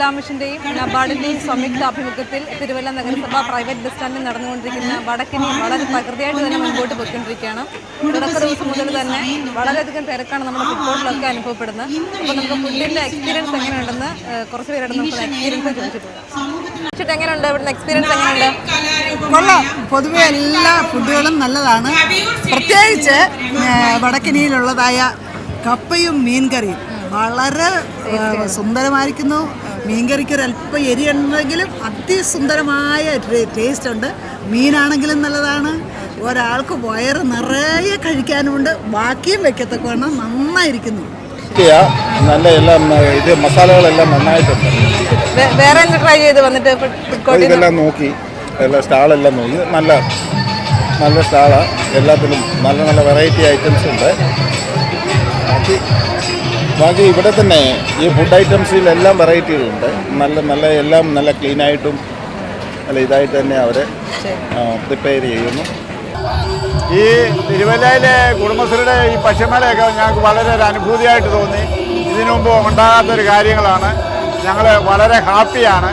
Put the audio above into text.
ജില്ലാ മിഷന്റെയും നബാർഡിന്റെയും സംയുക്ത ആഭിമുഖ്യത്തിൽ തിരുവല്ല നഗരസഭ പ്രൈവറ്റ് ബസ് സ്റ്റാൻഡിൽ നടന്നുകൊണ്ടിരിക്കുന്ന വടക്കിനെ വളരെ പ്രകൃതിയായിട്ട് തന്നെ മുൻപോട്ട് പോയിക്കൊണ്ടിരിക്കുകയാണ്. തുടക്ക ദിവസം മുതൽ തന്നെ വളരെയധികം തിരക്കാണ് നമ്മുടെ ഫുട്ബോളിലൊക്കെ അനുഭവപ്പെടുന്നത്. അപ്പോൾ നമുക്ക് ഫുഡിന്റെ എക്സ്പീരിയൻസ് എങ്ങനെയുണ്ടെന്ന് കുറച്ച് പേരോട് നമുക്ക് എക്സ്പീരിയൻസ് ചോദിച്ചിട്ടുണ്ട് എങ്ങനെയുണ്ട്? ഇവിടുത്തെ എക്സ്പീരിയൻസ് എങ്ങനെയുണ്ട്? പൊതുവെ എല്ലാ ഫുഡുകളും നല്ലതാണ്. പ്രത്യേകിച്ച് വടക്കനിയിലുള്ളതായ കപ്പയും മീൻകറിയും. വളരെ സുന്ദരമായിരിക്കുന്നു. മീൻകറിക്ക് ഒരു അല്പം എരിയുണ്ടെങ്കിലും അതിസുന്ദരമായ ടേസ്റ്റ് ഉണ്ട് മീനാണെങ്കിലും നല്ലതാണ്. ഒരാൾക്ക് വയറ് നിറയെ കഴിക്കാനുമുണ്ട്. ബാക്കിയും വെക്കത്തക്കവണ്ണം നന്നായിരിക്കുന്നു. നല്ല എല്ലാം ഇത് മസാലകളെല്ലാം നന്നായിട്ടുണ്ട്. വേറെ എന്ത് ട്രൈ ചെയ്ത് വന്നിട്ട് ഇതെല്ലാം നോക്കി എല്ലാ സ്റ്റാളെല്ലാം നോക്കി. നല്ല നല്ല സ്റ്റാളാണ് എല്ലാത്തിലും നല്ല നല്ല വെറൈറ്റി ഐറ്റംസ് ഉണ്ട്. ബാക്കി ഇവിടെ തന്നെ ഈ ഫുഡ് ഐറ്റംസിലെല്ലാം വെറൈറ്റികളുണ്ട് നല്ല നല്ല എല്ലാം നല്ല ക്ലീനായിട്ടും നല്ല ഇതായിട്ട് തന്നെ അവർ പ്രിപ്പയർ ചെയ്യുന്നു. ഈ തിരുവല്ലയിലെ കുടുംബശ്രീയുടെ ഈ പശുമലയൊക്കെ ഞങ്ങൾക്ക് വളരെ ഒരു അനുഭൂതിയായിട്ട് തോന്നി. ഇതിനു മുമ്പ് ഉണ്ടാകാത്തൊരു കാര്യങ്ങളാണ്. ഞങ്ങൾ വളരെ ഹാപ്പിയാണ്